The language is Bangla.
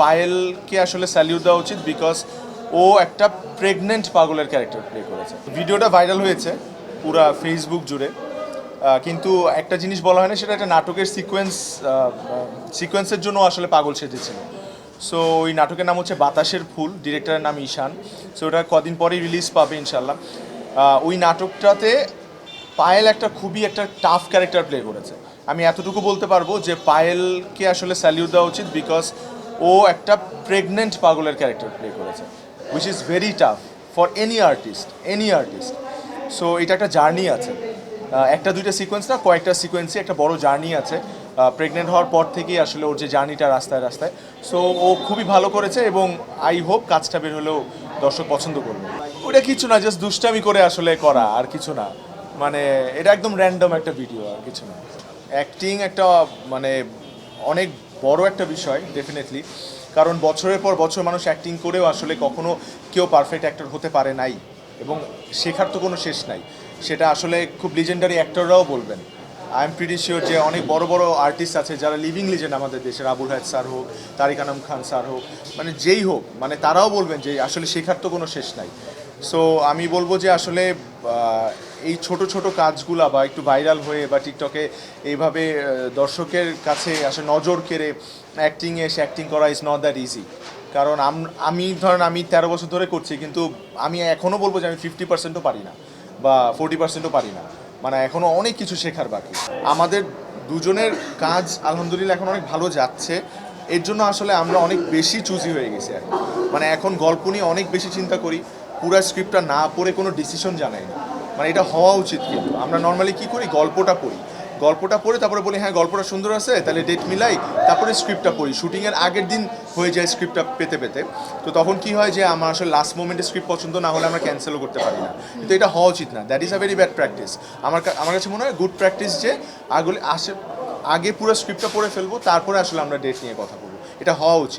পায়েলকে আসলে স্যালিউট দেওয়া উচিত বিকজ ও একটা প্রেগনেন্ট পাগলের ক্যারেক্টার প্লে করেছে। ভিডিওটা ভাইরাল হয়েছে পুরা ফেসবুক জুড়ে। কিন্তু একটা জিনিস বলা হয় না সেটা একটা নাটকের সিকোয়েন্স সিকোয়েন্সের জন্য আসলে পাগল সেজেছিল। সো ওই নাটকের নাম হচ্ছে বাতাসের ফুল ডিরেক্টরের নাম ঈশান। সো ওটা কদিন পরেই রিলিজ পাবে ইনশাল্লাহ ওই নাটকটাতে পায়েল একটা খুবই একটা টাফ ক্যারেক্টার প্লে করেছে। আমি এতটুকু বলতে পারব যে পায়েলকে আসলে স্যালিউট দেওয়া উচিত বিকজ ও একটা প্রেগনেন্ট পাগলের ক্যারেক্টার প্লে করেছে which is very tough for any artist any artist so এটা একটা জার্নি আছে। একটা দুইটা সিকোয়েন্স না, কয়েকটা সিকোয়েন্সে একটা বড় জার্নি আছে। প্রেগনেন্ট হওয়ার পর থেকেই আসলে ওর যে জার্নিটা রাস্তায় রাস্তায়। সো ও খুবই ভালো করেছে এবং আই হোপ কাজটা বের হলেও দর্শক পছন্দ করবে। ওটা কিছু না জাস্ট দুষ্টামি করে আসলে করা, আর কিছু না। মানে এটা একদম র্যান্ডম একটা ভিডিও আর কিছু না। অ্যাক্টিং একটা মানে অনেক বড় একটা বিষয় ডেফিনেটলি কারণ বছরের পর বছর মানুষ অ্যাক্টিং করেও আসলে কখনো কেউ পারফেক্ট অ্যাক্টর হতে পারে নাই এবং শেখার তো কোনো শেষ নাই। সেটা আসলে খুব লিজেন্ডারি অ্যাক্টররাও বলবেন। আই এম প্রিটি শিওর যে অনেক বড় বড় আর্টিস্ট আছে যারা লিভিং লিজেন্ড আমাদের দেশের আবুল হায়াত স্যার হোক, তারিক আনাম খান স্যার হোক মানে যেই হোক মানে তারাও বলবেন যে আসলে শেখার তো কোনো শেষ নাই। সো আমি বলব যে আসলে এই ছোট ছোট কাজগুলা বা একটু ভাইরাল হয়ে বা টিকটকে এইভাবে দর্শকের কাছে আসলে নজর কেড়ে অ্যাক্টিংয়ে এসে অ্যাক্টিং করা ইজ নট দ্যাট ইজি কারণ আমি ধরেন আমি তেরো বছর ধরে করছি, কিন্তু আমি এখনও বলব যে আমি ফিফটি পার্সেন্টও পারি না বা ফোর্টি পার্সেন্টও পারি না। মানে এখনও অনেক কিছু শেখার বাকি। আমাদের দুজনের কাজ আলহামদুলিল্লাহ এখন অনেক ভালো যাচ্ছে। এর জন্য আসলে আমরা অনেক বেশি চুজি হয়ে গেছি মানে এখন গল্প নিয়ে অনেক বেশি চিন্তা করি। পুরো স্ক্রিপ্টটা না পড়ে কোনো ডিসিশন জানাই না। মানে এটা হওয়া উচিত কিন্তু। আমরা নর্মালি কি করি? গল্পটা পড়ি। গল্পটা পড়ে তারপরে বলি হ্যাঁ গল্পটা সুন্দর আছে, তাহলে ডেট মিলাই তারপরে স্ক্রিপ্টটা পড়ি। শুটিংয়ের আগের দিন হয়ে যায় স্ক্রিপ্টটা পেতে পেতে। তো তখন কি হয় যে, আমার আসলে লাস্ট মোমেন্টে স্ক্রিপ্ট পছন্দ না হলে আমরা ক্যান্সেলও করতে পারি না। কিন্তু এটা হওয়া উচিত না। That is a very bad practice আমার আমার কাছে মনে হয় গুড প্র্যাকটিস যে, আগলে আসে আগে পুরো স্ক্রিপ্টটা পড়ে ফেলব, তারপরে আসলে আমরা ডেট নিয়ে কথা বলব। এটা হওয়া উচিত।